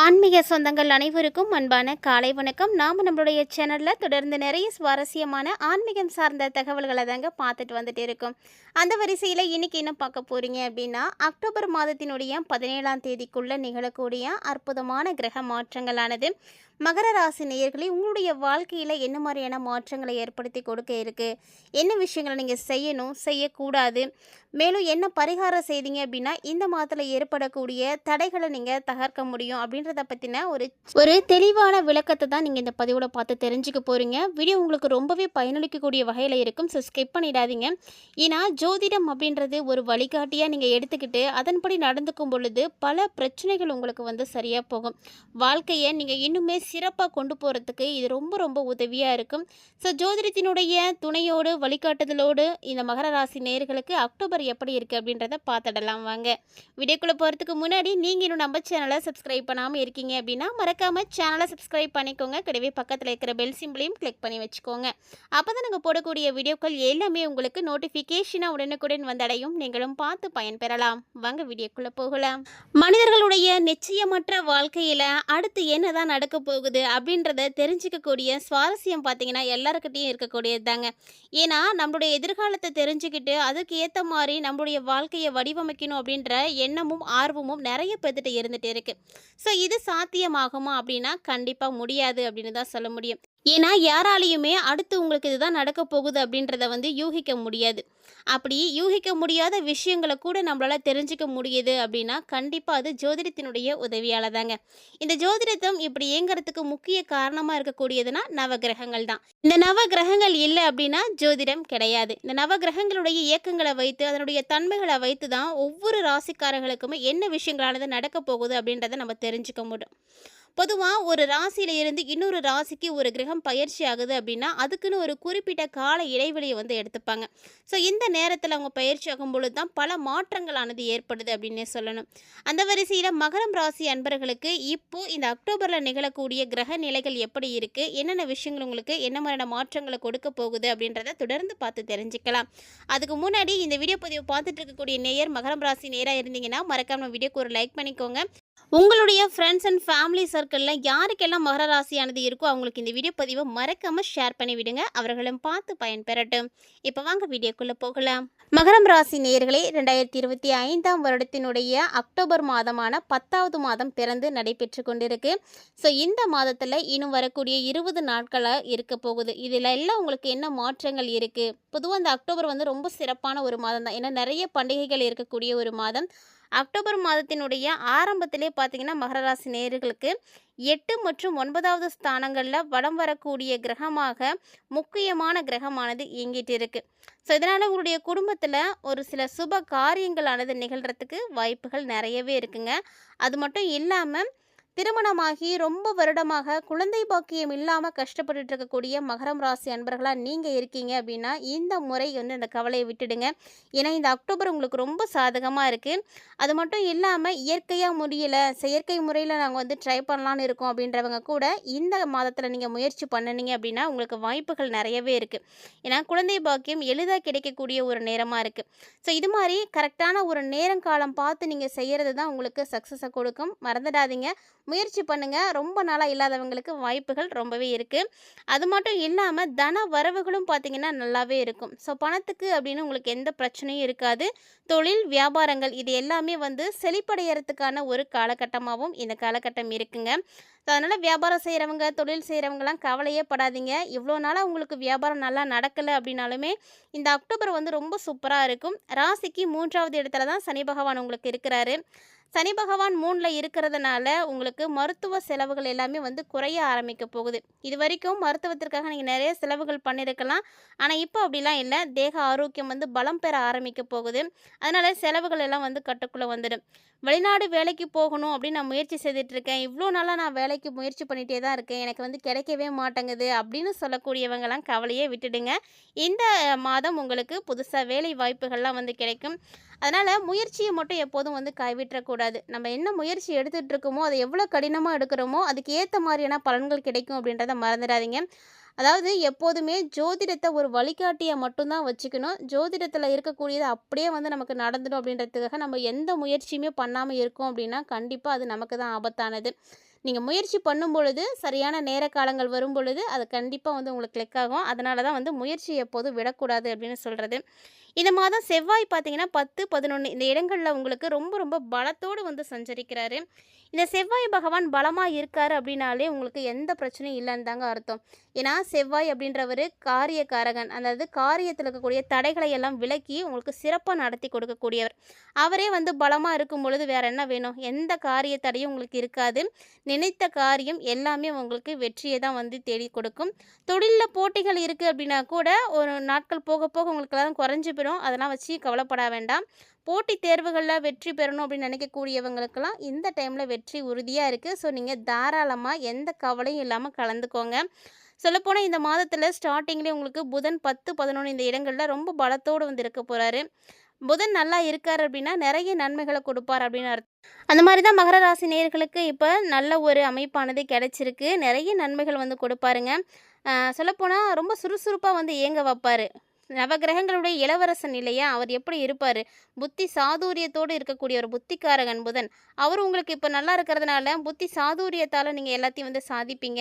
ஆன்மீக சொந்தங்கள் அனைவருக்கும் அன்பான காலை வணக்கம். நாம் நம்மளுடைய சேனலில் தொடர்ந்து நிறைய சுவாரஸ்யமான ஆன்மீகம் சார்ந்த தகவல்களை தாங்க பார்த்துட்டு வந்துட்டு இருக்கோம். அந்த வரிசையில் இன்னைக்கு என்ன பார்க்க போகிறீங்க அப்படின்னா அக்டோபர் மாதத்தினுடைய பதினேழாம் தேதிக்குள்ளே நிகழக்கூடிய அற்புதமான கிரக மாற்றங்களானது. மகர ராசி நேயர்களே உங்களுடைய வாழ்க்கையில் என்ன மாதிரியான மாற்றங்களை ஏற்படுத்தி கொடுக்க இருக்குது என்ன விஷயங்களை நீங்கள் செய்யணும் செய்யக்கூடாது? மேலும் என்ன பரிகாரம் செய்தீங்க அப்படின்னா இந்த மாதத்தில் ஏற்படக்கூடிய தடைகளை நீங்கள் தகர்க்க முடியும் அப்படின்றத பற்றின ஒரு ஒரு தெளிவான விளக்கத்தை தான் நீங்கள் இந்த பதிவில் பார்த்து தெரிஞ்சுக்க போகிறீங்க வீடியோ உங்களுக்கு ரொம்பவே பயனளிக்கக்கூடிய வகையில் இருக்கும். ஸோ ஸ்கிப் பண்ணிடாதீங்க. ஏன்னா ஜோதிடம் அப்படின்றது ஒரு வழிகாட்டியாக நீங்கள் எடுத்துக்கிட்டு அதன்படி நடந்துக்கும் பொழுது பல பிரச்சனைகள் உங்களுக்கு வந்து சரியாக போகும். வாழ்க்கையை நீங்கள் இன்னுமே சிறப்பாக கொண்டு போகிறதுக்கு இது ரொம்ப ரொம்ப உதவியாக இருக்கும். ஸோ ஜோதிடத்தினுடைய துணையோடு வழிகாட்டுதலோடு இந்த மகர ராசி நேர்களுக்கு அக்டோபர் எப்படி இருக்குது அப்படின்றத பார்த்துடலாம் வாங்க. வீடியோக்குள்ளே போகிறதுக்கு முன்னாடி நீங்கள் இன்னும் நம்ம சேனலை சப்ஸ்கிரைப் பண்ணாமல் இருக்கீங்க அப்படின்னா மறக்காமல் சேனலை சப்ஸ்கிரைப் பண்ணிக்கோங்க. கிடையவே பக்கத்தில் இருக்கிற பெல் சிம்பிளையும் கிளிக் பண்ணி வச்சுக்கோங்க. அப்போ தான் நாங்கள் போடக்கூடிய வீடியோக்கள் எல்லாமே உங்களுக்கு நோட்டிஃபிகேஷனாக உடனுக்குடன் வந்தடையும். நீங்களும் பார்த்து பயன்பெறலாம். வாங்க வீடியோக்குள்ளே போகலாம். மனிதர்களுடைய நிச்சயமற்ற வாழ்க்கையில் அடுத்து என்னதான் நடக்க போகுது போகுது அப்படின்றத தெரிஞ்சுக்கக்கூடிய சுவாரஸ்யம் பார்த்தீங்கன்னா எல்லாருக்கிட்டையும் இருக்கக்கூடியது தாங்க ஏன்னா நம்மளுடைய எதிர்காலத்தை தெரிஞ்சுக்கிட்டு அதுக்கு ஏற்ற மாதிரி நம்மளுடைய வாழ்க்கையை வடிவமைக்கணும் அப்படின்ற எண்ணமும் ஆர்வமும் நிறைய பேர்த்திட்ட இருந்துகிட்டு இருக்குது ஸோ இது சாத்தியமாகுமா அப்படின்னா கண்டிப்பாக முடியாது அப்படின்னு தான் சொல்ல முடியும். ஏன்னா யாராலையுமே அடுத்து உங்களுக்கு இதுதான் நடக்க போகுது அப்படின்றத வந்து யூகிக்க முடியாது. அப்படி யூகிக்க முடியாத விஷயங்களை கூட நம்மளால் தெரிஞ்சுக்க முடியுது அப்படின்னா கண்டிப்பாக அது ஜோதிடத்தினுடைய உதவியால் தாங்க இந்த ஜோதிடத்தம் இப்படி இயங்குறதுக்கு முக்கிய காரணமாக இருக்கக்கூடியதுன்னா நவகிரகங்கள் தான். இந்த நவகிரகங்கள் இல்லை அப்படின்னா ஜோதிடம் கிடையாது. இந்த நவகிரகங்களுடைய இயக்கங்களை வைத்து அதனுடைய தன்மைகளை வைத்து தான் ஒவ்வொரு ராசிக்காரர்களுக்குமே என்ன விஷயங்களானது நடக்க போகுது அப்படின்றத நம்ம தெரிஞ்சுக்க முடியும். பொதுவாக ஒரு ராசியிலிருந்து இன்னொரு ராசிக்கு ஒரு கிரகம் பயிற்சி ஆகுது அப்படின்னா அதுக்குன்னு ஒரு குறிப்பிட்ட கால இடைவெளியை வந்து எடுத்துப்பாங்க. ஸோ இந்த நேரத்தில் அவங்க பயிற்சி ஆகும் பொழுது தான் பல மாற்றங்களானது ஏற்படுது அப்படின்னே சொல்லணும். அந்த வரிசையில் மகரம் ராசி அன்பர்களுக்கு இப்போ இந்த அக்டோபரில் நிகழக்கூடிய கிரக நிலைகள் எப்படி இருக்குது என்னென்ன விஷயங்கள் உங்களுக்கு என்ன மாதிரியான மாற்றங்களை கொடுக்க போகுது அப்படின்றத தொடர்ந்து பார்த்து தெரிஞ்சுக்கலாம். அதுக்கு முன்னாடி இந்த வீடியோ பதிவு பார்த்துட்டு இருக்கக்கூடிய நேயர் மகரம் ராசி நேராக இருந்தீங்கன்னா மறக்காம வீடியோக்கு ஒரு லைக் பண்ணிக்கோங்க. உங்களுடைய ஃப்ரெண்ட்ஸ் அண்ட் ஃபேமிலி சர்க்கிளில் யாருக்கெல்லாம் மகர ராசியானது இருக்கோ அவங்களுக்கு இந்த வீடியோ பதிவை மறக்காமல் ஷேர் பண்ணி விடுங்க. அவர்களும் பார்த்து பயன்பெறட்டும். இப்போ வாங்க வீடியோக்குள்ளே போகலாம். மகரம் ராசி நேர்களே ரெண்டாயிரத்தி இருபத்தி ஐந்தாம் வருடத்தினுடைய அக்டோபர் மாதமான பத்தாவது மாதம் பிறந்து நடைபெற்று கொண்டிருக்கு. ஸோ இந்த மாதத்தில் இன்னும் வரக்கூடிய இருபது நாட்களாக இருக்க போகுது. இதில் எல்லாம் உங்களுக்கு என்ன மாற்றங்கள் இருக்குது பொதுவாக அந்த அக்டோபர் வந்து ரொம்ப சிறப்பான ஒரு மாதம் தான் ஏன்னா நிறைய பண்டிகைகள் இருக்கக்கூடிய ஒரு மாதம். அக்டோபர் மாதத்தினுடைய ஆரம்பத்திலே பார்த்தீங்கன்னா மகர ராசி நேயர்களுக்கு எட்டு மற்றும் ஒன்பதாவது ஸ்தானங்களில் வடம் வரக்கூடிய கிரகமாக முக்கியமான கிரகமானது இயங்கிட்டு இருக்கு ஸோ இதனால் உங்களுடைய குடும்பத்தில் ஒரு சில சுப காரியங்களானது நிகழ்கிறதுக்கு வாய்ப்புகள் நிறையவே இருக்குங்க. அது மட்டும் இல்லாமல் திருமணமாகி ரொம்ப வருடமாக குழந்தை பாக்கியம் இல்லாமல் கஷ்டப்பட்டு இருக்கக்கூடிய மகரம் ராசி அன்பர்களாக நீங்கள் இருக்கீங்க அப்படின்னா இந்த முறை வந்து அந்த கவலையை விட்டுடுங்க. ஏன்னா இந்த அக்டோபர் உங்களுக்கு ரொம்ப சாதகமாக இருக்குது அது மட்டும் இல்லாமல் இயற்கையாக முடியலை செயற்கை முறையில் நாங்கள் வந்து ட்ரை பண்ணலான்னு இருக்கோம் அப்படின்றவங்க கூட இந்த மாதத்தில் நீங்கள் முயற்சி பண்ணினீங்க அப்படின்னா உங்களுக்கு வாய்ப்புகள் நிறையவே இருக்குது ஏன்னா குழந்தை பாக்கியம் எளிதாக கிடைக்கக்கூடிய ஒரு நேரமாக இருக்குது ஸோ இது மாதிரி கரெக்டான ஒரு நேரம் காலம் பார்த்து நீங்கள் செய்கிறது தான் உங்களுக்கு சக்ஸஸை கொடுக்கும். மறந்துடாதீங்க. முயற்சி பண்ணுங்கள் ரொம்ப நாளாக இல்லாதவங்களுக்கு வாய்ப்புகள் ரொம்பவே இருக்குது அது மட்டும் இல்லாமல் தன வரவுகளும் பார்த்திங்கன்னா நல்லாவே இருக்கும். ஸோ பணத்துக்கு அப்படின்னு உங்களுக்கு எந்த பிரச்சனையும் இருக்காது. தொழில் வியாபாரங்கள் இது எல்லாமே வந்து செழிப்படைகிறதுக்கான ஒரு காலகட்டமாகவும் இந்த காலகட்டம் இருக்குங்க. ஸோ அதனால் வியாபாரம் செய்கிறவங்க தொழில் செய்கிறவங்கலாம் கவலையே படாதீங்க. இவ்வளோ நாளாக உங்களுக்கு வியாபாரம் நல்லா நடக்கலை அப்படின்னாலுமே இந்த அக்டோபர் வந்து ரொம்ப சூப்பராக இருக்கும். ராசிக்கு மூன்றாவது இடத்துல தான் சனி பகவான் உங்களுக்கு இருக்கிறாரு. சனி பகவான் மூணில் இருக்கிறதுனால உங்களுக்கு மருத்துவ செலவுகள் எல்லாமே வந்து குறைய ஆரம்பிக்க போகுது. இது வரைக்கும் மருத்துவத்திற்காக நீங்கள் நிறைய செலவுகள் பண்ணியிருக்கலாம் ஆனால் இப்போ அப்படிலாம் இல்லை. தேக ஆரோக்கியம் வந்து பலம் பெற ஆரம்பிக்க போகுது. அதனால் செலவுகள் எல்லாம் வந்து கட்டுக்குள்ளே வந்துடும். வெளிநாடு வேலைக்கு போகணும் அப்படின்னு நான் முயற்சி செய்துட்ருக்கேன் இவ்வளோ நாளாக நான் வேலைக்கு முயற்சி பண்ணிகிட்டே தான் இருக்கேன். எனக்கு வந்து கிடைக்கவே மாட்டேங்குது அப்படின்னு சொல்லக்கூடியவங்கலாம் கவலையே விட்டுடுங்க. இந்த மாதம் உங்களுக்கு புதுசாக வேலை வாய்ப்புகள்லாம் வந்து கிடைக்கும். அதனால் முயற்சியை மட்டும் எப்போதும் வந்து கைவிட்டக்கூடாது. நம்ம என்ன முயற்சி எடுத்துகிட்ருக்கோமோ அதை எவ்வளோ கடினமாக எடுக்கிறோமோ அதுக்கு ஏற்ற மாதிரியான பலன்கள் கிடைக்கும் அப்படின்றத மறந்துடாதீங்க. அதாவது எப்போதுமே ஜோதிடத்தை ஒரு வழிகாட்டியை மட்டும்தான் வச்சுக்கணும். ஜோதிடத்தில் இருக்கக்கூடியது அப்படியே வந்து நமக்கு நடந்துடும் அப்படின்றதுக்காக நம்ம எந்த முயற்சியுமே பண்ணாமல் இருக்கோம் அப்படின்னா கண்டிப்பாக அது நமக்கு தான் ஆபத்தானது. நீங்கள் முயற்சி பண்ணும் பொழுது சரியான நேர காலங்கள் வரும் பொழுது அது கண்டிப்பாக வந்து உங்களுக்கு கிளிக் ஆகும். அதனால தான் வந்து முயற்சி எப்போதும் விடக்கூடாது அப்படின்னு சொல்கிறது இந்த மாதம் செவ்வாய் பார்த்தீங்கன்னா பத்து பதினொன்று இந்த இடங்களில் உங்களுக்கு ரொம்ப ரொம்ப பலத்தோடு வந்து சஞ்சரிக்கிறாரு. இந்த செவ்வாய் பகவான் பலமாக இருக்கார் அப்படின்னாலே உங்களுக்கு எந்த பிரச்சனையும் இல்லைன்னு தாங்க அர்த்தம். ஏன்னா செவ்வாய் அப்படின்றவர் காரியக்காரகன். அதாவது காரியத்தில் இருக்கக்கூடிய தடைகளை எல்லாம் விலக்கி உங்களுக்கு சிறப்பாக நடத்தி கொடுக்கக்கூடியவர். அவரே வந்து பலமாக இருக்கும் பொழுது வேறு என்ன வேணும்? எந்த காரிய தடையும் உங்களுக்கு இருக்காது. நினைத்த காரியம் எல்லாமே உங்களுக்கு வெற்றியை தான் வந்து தேடி கொடுக்கும். தொழிலில் போட்டிகள் இருக்குது அப்படின்னா கூட ஒரு நாட்கள் போக போக உங்களுக்கு எல்லாம் குறைஞ்சி போயிடும். அதெல்லாம் வச்சு கவலைப்பட வேண்டாம். போட்டித் தேர்வுகளில் வெற்றி பெறணும் அப்படின்னு நினைக்கக்கூடியவங்களுக்கெல்லாம் இந்த டைமில் வெற்றி உறுதியாக இருக்குது ஸோ நீங்கள் தாராளமாக எந்த கவலையும் இல்லாமல் கலந்துக்கோங்க. சொல்லப்போனால் இந்த மாதத்தில் ஸ்டார்டிங்லேயே உங்களுக்கு புதன் பத்து பதினொன்று இந்த இடங்களில் ரொம்ப பலத்தோடு வந்து இருக்க போகிறாரு புதன் நல்லா இருக்கார் அப்படின்னா நிறைய நன்மைகளை கொடுப்பார் அப்படின்னு அர்த்தம். அந்த மாதிரி தான் மகர ராசி நேர்களுக்கு இப்போ நல்ல ஒரு அமைப்பானது கிடைச்சிருக்கு. நிறைய நன்மைகள் வந்து கொடுப்பாருங்க. சொல்லப்போனால் ரொம்ப சுறுசுறுப்பாக வந்து இயங்க வைப்பார். நவகிரகங்களுடைய இளவரசன் இல்லையா? அவர் எப்படி இருப்பார்? புத்தி சாதுரியத்தோடு இருக்கக்கூடிய ஒரு புத்திக்காரகன் புதன் அவர் உங்களுக்கு இப்போ நல்லா இருக்கிறதுனால புத்தி சாதுரியத்தால் நீங்கள் எல்லாத்தையும் வந்து சாதிப்பீங்க.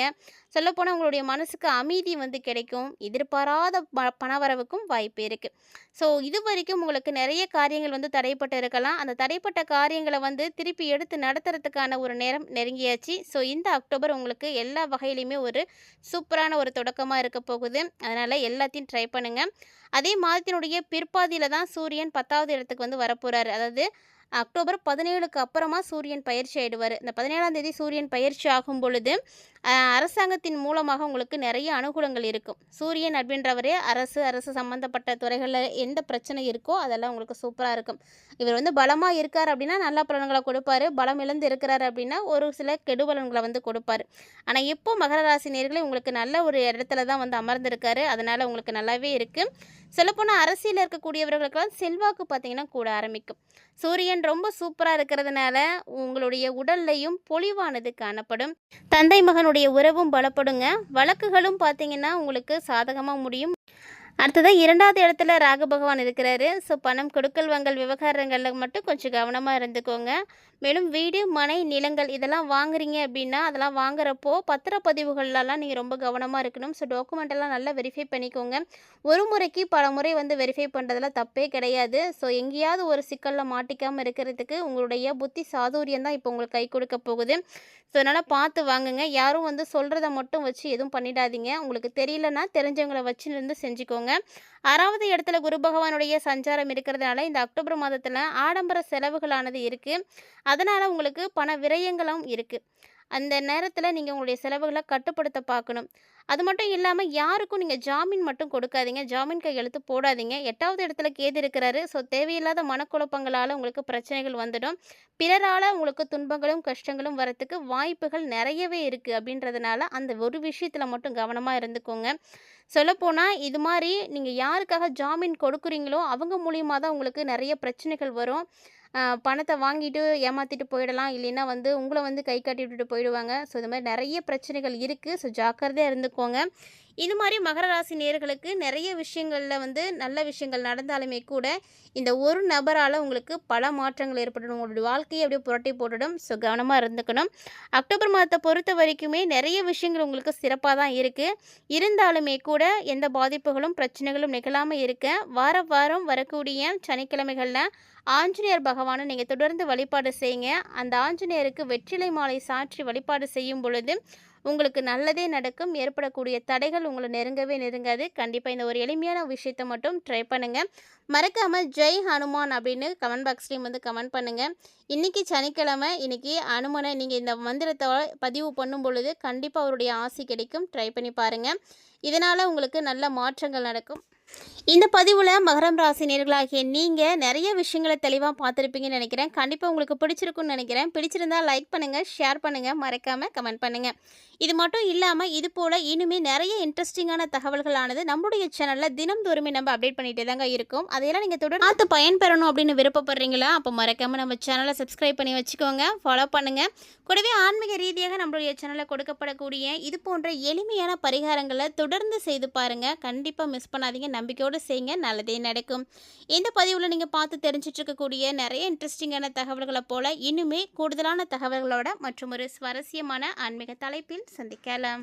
சொல்லப்போனால் உங்களுடைய மனசுக்கு அமைதி வந்து கிடைக்கும். எதிர்பாராத ப பணவரவுக்கும் வாய்ப்பு இருக்குது ஸோ இது வரைக்கும் உங்களுக்கு நிறைய காரியங்கள் வந்து தடைப்பட்டு இருக்கலாம். அந்த தடைப்பட்ட காரியங்களை வந்து திருப்பி எடுத்து நடத்துறதுக்கான ஒரு நேரம் நெருங்கியாச்சு. ஸோ இந்த அக்டோபர் உங்களுக்கு எல்லா வகையிலையுமே ஒரு சூப்பரான ஒரு தொடக்கமாக இருக்க போகுது. அதனால் எல்லாத்தையும் ட்ரை பண்ணுங்கள் அதே மாதத்தினுடைய பிற்பாதியில் தான் சூரியன் பத்தாவது இடத்துக்கு வந்து வரப்போகிறாரு அதாவது அக்டோபர் பதினேழுக்கு அப்புறமா சூரியன் பயிற்சி ஆயிடுவார். இந்த பதினேழாம் தேதி சூரியன் பயிற்சி ஆகும் பொழுது அரசாங்கத்தின் மூலமாக உங்களுக்கு நிறைய அனுகூலங்கள் இருக்கும். சூரியன் அப்படின்றவரே அரசு அரசு சம்மந்தப்பட்ட துறைகளில் எந்த பிரச்சனை இருக்கோ அதெல்லாம் உங்களுக்கு சூப்பராக இருக்கும். இவர் வந்து பலமாக இருக்கார் அப்படின்னா நல்ல பலன்களை கொடுப்பாரு. பலம் இழந்து இருக்கிறார் அப்படின்னா ஒரு சில கெடுபலன்களை வந்து கொடுப்பாரு. ஆனால் இப்போ மகர ராசி நேர்களை உங்களுக்கு நல்ல ஒரு இடத்துல தான் வந்து அமர்ந்திருக்காரு. அதனால் உங்களுக்கு நல்லாவே இருக்குது சொல்லப்போனால் அரசியலில் இருக்கக்கூடியவர்களுக்கெல்லாம் செல்வாக்கு பார்த்திங்கன்னா கூட ஆரம்பிக்கும். சூரியன் ரொம்ப சூப்பராக இருக்கிறதுனால உங்களுடைய உடல்லையும் பொலிவானது காணப்படும். தந்தை மகனுடைய உறவும் பலப்படுங்க. வழக்குகளும் பார்த்தீங்கன்னா உங்களுக்கு சாதகமாக முடியும். அடுத்ததாக இரண்டாவது இடத்துல ராகு பகவான் இருக்கிறாரு. ஸோ பணம் கொடுக்கல் வாங்கல் விவகாரங்களில் மட்டும் கொஞ்சம் கவனமாக இருந்துக்கோங்க. மேலும் வீடு மனை நிலங்கள் இதெல்லாம் வாங்குறீங்க அப்படின்னா அதெல்லாம் வாங்குறப்போ பத்திரப்பதிவுகள்லாம் நீங்கள் ரொம்ப கவனமாக இருக்கணும். ஸோ டாக்குமெண்ட் எல்லாம் நல்லா வெரிஃபை பண்ணிக்கோங்க. ஒரு முறைக்கு பல முறை வந்து வெரிஃபை பண்ணுறதுல தப்பே கிடையாது. ஸோ எங்கேயாவது ஒரு சிக்கலில் மாட்டிக்காமல் இருக்கிறதுக்கு உங்களுடைய புத்தி சாதுரியம் தான் இப்போ உங்களுக்கு கை கொடுக்க போகுது. ஸோ அதனால் பார்த்து வாங்குங்க. யாரும் வந்து சொல்கிறத மட்டும் வச்சு எதுவும் பண்ணிடாதீங்க. உங்களுக்கு தெரியலன்னா தெரிஞ்சவங்கள வச்சு இருந்து செஞ்சுக்கோங்க. ஆறாவது இடத்துல குரு பகவானுடைய சஞ்சாரம் இருக்கிறதுனால இந்த அக்டோபர் மாதத்தில் ஆடம்பர செலவுகளானது இருக்குது அதனால் உங்களுக்கு பண விரயங்களும் இருக்குது அந்த நேரத்தில் நீங்கள் உங்களுடைய செலவுகளை கட்டுப்படுத்த பார்க்கணும் அது மட்டும் இல்லாமல் யாருக்கும் நீங்கள் ஜாமீன் மட்டும் கொடுக்காதீங்க. ஜாமீன் கையெழுத்து போடாதீங்க. எட்டாவது இடத்துல கேது இருக்கிறாரு. ஸோ தேவையில்லாத மனக்குழப்பங்களால் உங்களுக்கு பிரச்சனைகள் வந்துடும். பிறரால் உங்களுக்கு துன்பங்களும் கஷ்டங்களும் வரத்துக்கு வாய்ப்புகள் நிறையவே இருக்குது அப்படின்றதுனால அந்த ஒரு விஷயத்தில் மட்டும் கவனமாக இருந்துக்கோங்க. சொல்லப்போனால் இது மாதிரி நீங்கள் யாருக்காக ஜாமீன் கொடுக்குறீங்களோ அவங்க மூலியமாக தான் உங்களுக்கு நிறைய பிரச்சனைகள் வரும். பணத்தை வாங்கிட்டு ஏமாற்றிட்டு போயிடலாம். இல்லைன்னா வந்து உங்களை வந்து கை காட்டி விட்டுட்டு போயிடுவாங்க. ஸோ இது மாதிரி நிறைய பிரச்சனைகள் இருக்குது ஸோ ஜாக்கிரதையாக இருந்துக்கோங்க. இது மாதிரி மகர ராசி நேர்களுக்கு நிறைய விஷயங்களில் வந்து நல்ல விஷயங்கள் நடந்தாலுமே கூட இந்த ஒரு நபரால் உங்களுக்கு பல மாற்றங்கள் ஏற்படும் உங்களுடைய வாழ்க்கையை அப்படியே புரட்டி போட்டுடும். ஸோ கவனமாக இருந்துக்கணும். அக்டோபர் மாதத்தை பொறுத்த வரைக்குமே நிறைய விஷயங்கள் உங்களுக்கு சிறப்பாக தான் இருக்குது இருந்தாலுமே கூட எந்த பாதிப்புகளும் பிரச்சனைகளும் நிகழாமல் இருக்க வார வாரம் வரக்கூடிய சனிக்கிழமைகளில் ஆஞ்சநேயர் பகவானை நீங்கள் தொடர்ந்து வழிபாடு செய்யுங்க. அந்த ஆஞ்சநேயருக்கு வெற்றிலை மாலை சாற்றி வழிபாடு செய்யும் பொழுது உங்களுக்கு நல்லதே நடக்கும். ஏற்படக்கூடிய தடைகள் உங்களை நெருங்கவே நெருங்காது. கண்டிப்பாக இந்த ஒரு எளிமையான விஷயத்தை மட்டும் ட்ரை பண்ணுங்கள் மறக்காமல் ஜெய் ஹனுமான் அப்படின்னு கமெண்ட் பாக்ஸ்லேயும் வந்து கமெண்ட் பண்ணுங்கள் இன்றைக்கி சனிக்கிழமை. இன்றைக்கி அனுமனை நீங்கள் இந்த மந்திரத்தை பதிவு பண்ணும் பொழுது கண்டிப்பாக அவருடைய ஆசை கிடைக்கும். ட்ரை பண்ணி பாருங்கள் இதனால் உங்களுக்கு நல்ல மாற்றங்கள் நடக்கும். இந்த பதிவில் மகரம் ராசி நேர்களாகிய நீங்கள் நிறைய விஷயங்களை தெளிவாக பார்த்துருப்பீங்கன்னு நினைக்கிறேன். கண்டிப்பாக உங்களுக்கு பிடிச்சிருக்குன்னு நினைக்கிறேன். பிடிச்சிருந்தா லைக் பண்ணுங்கள் ஷேர் பண்ணுங்கள் மறக்காமல் கமெண்ட் பண்ணுங்கள் இது மட்டும் இல்லாமல் இது போல் இனிமேல் நிறைய இன்ட்ரெஸ்டிங்கான தகவல்களானது நம்மளுடைய சேனலில் தினம்தோறுமே நம்ம அப்டேட் பண்ணிகிட்டே தாங்க இருக்கும். அதையெல்லாம் நீங்கள் தொடர்ந்து பார்த்து பயன்பெறணும் அப்படின்னு விருப்பப்படுறீங்களா? அப்போ மறக்காமல் நம்ம சேனலை சப்ஸ்கிரைப் பண்ணி வச்சுக்கோங்க. ஃபாலோ பண்ணுங்கள் கூடவே ஆன்மீக ரீதியாக நம்மளுடைய சேனலில் கொடுக்கப்படக்கூடிய இது போன்ற எளிமையான பரிகாரங்களை தொடர்ந்து செய்து பாருங்கள் கண்டிப்பாக மிஸ் பண்ணாதீங்க. நம்பிக்கையோடு செய்யுங்க. நல்லதே நடக்கும். இந்த பதிவில் நீங்கள் பார்த்து தெரிஞ்சிட்ருக்கக்கூடிய நிறைய இன்ட்ரெஸ்டிங்கான தகவல்களை போல இன்னுமே கூடுதலான தகவல்களோட மற்றும் ஒரு சுவாரஸ்யமான ஆன்மீக தலைப்பில் சந்திக்கலாம்.